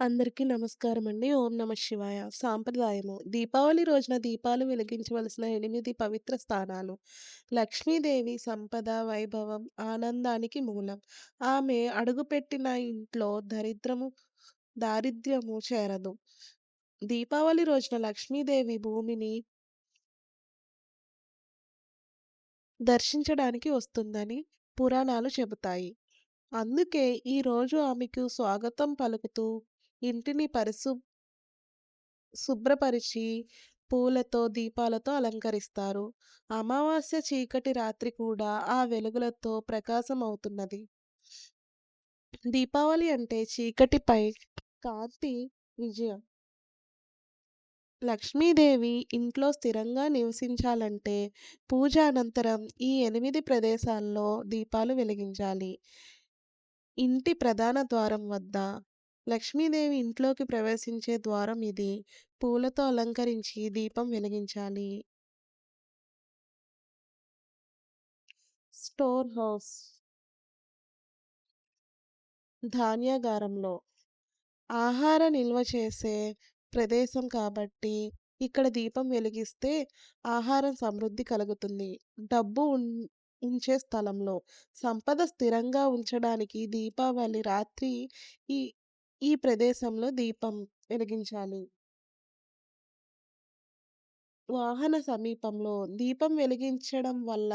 అందరికీ నమస్కారమండి. ఓం నమ శివాయ. సాంప్రదాయము. దీపావళి రోజున దీపాలు వెలిగించవలసిన ఎనిమిది పవిత్ర స్థానాలు. లక్ష్మీదేవి సంపద, వైభవం, ఆనందానికి మూలం. ఆమె అడుగుపెట్టిన ఇంట్లో దరిద్రము దారిద్ర్యము చేరదు. దీపావళి రోజున లక్ష్మీదేవి భూమిని దర్శించడానికి వస్తుందని పురాణాలు చెబుతాయి. అందుకే ఈ రోజు ఆమెకు స్వాగతం పలుకుతూ ఇంటిని పరిశు శుభ్రపరిచి పూలతో, దీపాలతో అలంకరిస్తారు. అమావాస్య చీకటి రాత్రి కూడా ఆ వెలుగులతో ప్రకాశం అవుతున్నది దీపావళి అంటే చీకటిపై కాంతి విజయం. లక్ష్మీదేవి ఇంట్లో స్థిరంగా నివసించాలంటే పూజ అనంతరం ఈ ఎనిమిది ప్రదేశాల్లో దీపాలు వెలిగించాలి. ఇంటి ప్రధాన ద్వారం వద్ద లక్ష్మీదేవి ఇంట్లోకి ప్రవేశించే ద్వారం ఇది. పూలతో అలంకరించి దీపం వెలిగించాలి. స్టోర్ హౌస్ ధాన్యాగారంలో ఆహార నిల్వ చేసే ప్రదేశం కాబట్టి ఇక్కడ దీపం వెలిగిస్తే ఆహారం సమృద్ధి కలుగుతుంది. డబ్బు ఉం ఉంచే స్థలంలో సంపద స్థిరంగా ఉంచడానికి దీపావళి రాత్రి ఈ ఈ ప్రదేశంలో దీపం వెలిగించాలి. వాహన సమీపంలో దీపం వెలిగించడం వల్ల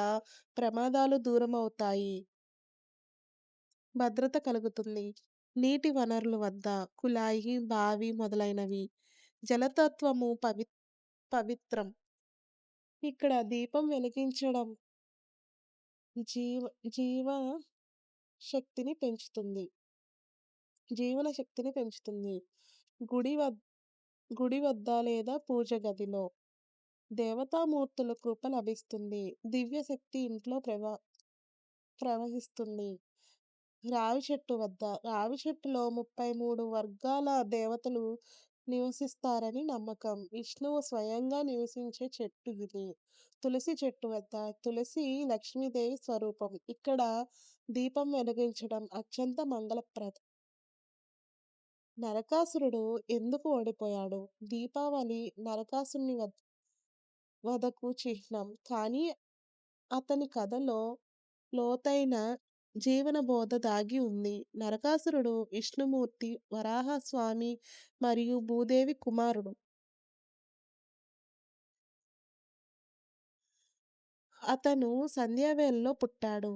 ప్రమాదాలు దూరం అవుతాయి భద్రత కలుగుతుంది. నీటి వనరుల వద్ద కుళాయి, బావి మొదలైనవి. జలతత్వము పవి పవిత్రం. ఇక్కడ దీపం వెలిగించడం జీవ జీవ శక్తిని పెంచుతుంది. జీవన శక్తిని పెంచుతుంది. గుడి వద్ గుడి వద్ద లేదా పూజ గదిలో దేవతామూర్తుల కృప లభిస్తుంది. దివ్య శక్తి ఇంట్లో ప్రవ ప్రవహిస్తుంది. రావి చెట్టు వద్ద రావి చెట్టులో 33 వర్గాల దేవతలు నివసిస్తారని నమ్మకం. విష్ణువు స్వయంగా నివసించే చెట్టు ఇది. తులసి చెట్టు వద్ద తులసి లక్ష్మీదేవి స్వరూపం. ఇక్కడ దీపం వెలిగించడం అత్యంత మంగళప్రదం. నరకాసురుడు ఎందుకు ఓడిపోయాడు? దీపావళి నరకాసురుని వధ వధకు చిహ్నం. కానీ అతని కథలో లోతైన జీవనబోధ దాగి ఉంది. నరకాసురుడు విష్ణుమూర్తి, వరాహస్వామి మరియు భూదేవి కుమారుడు. అతను సంధ్యావేళలో పుట్టాడు.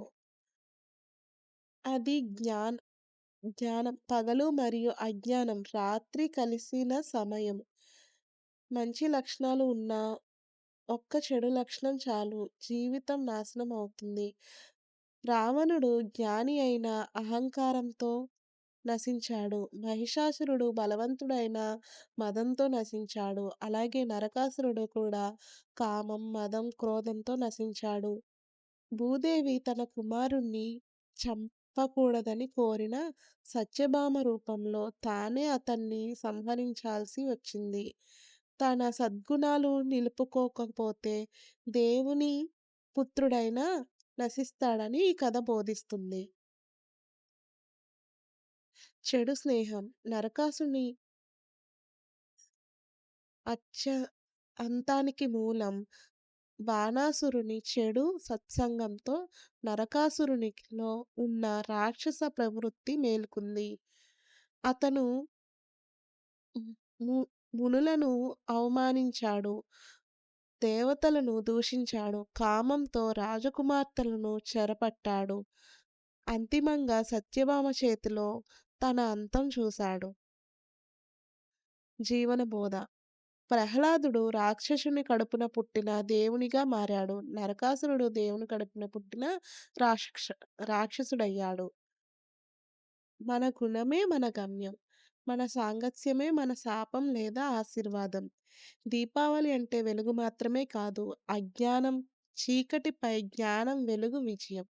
అది జ్ఞాన్ జ్ఞానం పగలు మరియు అజ్ఞానం రాత్రి కలిసిన సమయం. మంచి లక్షణాలు ఉన్నా ఒక్క చెడు లక్షణం చాలు జీవితం నాశనం అవుతుంది. రావణుడు జ్ఞాని అయిన అహంకారంతో నశించాడు. మహిషాసురుడు బలవంతుడైన మదంతో నశించాడు. అలాగే నరకాసురుడు కూడా కామం, మదం, క్రోధంతో నశించాడు. భూదేవి తన కుమారుణ్ణి చం తప్పకూడదని కోరిన సత్యభామ రూపంలో తానే అతన్ని సంహరించాల్సి వచ్చింది. తన సద్గుణాలు నిలుపుకోకపోతే దేవుని పుత్రుడైనా నశిస్తాడని ఈ కథ బోధిస్తుంది. చెడు స్నేహం నరకాసుని అచ్చ అంతానికి మూలం బాణాసురుని చెడు సత్సంగంతో నరకాసురునిలో ఉన్న రాక్షస ప్రవృత్తి మేలుకుంది. అతను మునులను అవమానించాడు. దేవతలను దూషించాడు. కామంతో రాజకుమార్తెలను చెరపట్టాడు. అంతిమంగా సత్యభామ చేతిలో తన అంతం చూశాడు. జీవనబోధ ప్రహ్లాదుడు రాక్షసుని కడుపున పుట్టిన దేవునిగా మారాడు. నరకాసురుడు దేవుని కడుపున పుట్టిన రాక్ష రాక్షసుడయ్యాడు. మన గుణమే మన గమ్యం. మన సాంగత్యమే మన శాపం లేదా ఆశీర్వాదం. దీపావళి అంటే వెలుగు మాత్రమే కాదు అజ్ఞానం చీకటిపై జ్ఞానం వెలుగు విజయం.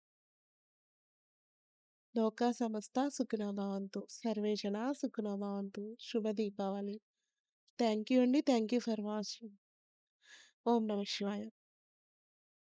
లోకా సమస్తా సుఖినో సర్వేజన సర్వే శుభ దీపావళి. థ్యాంక్ యూ అండి. Thank you for watching. ఓం నమః శివాయ.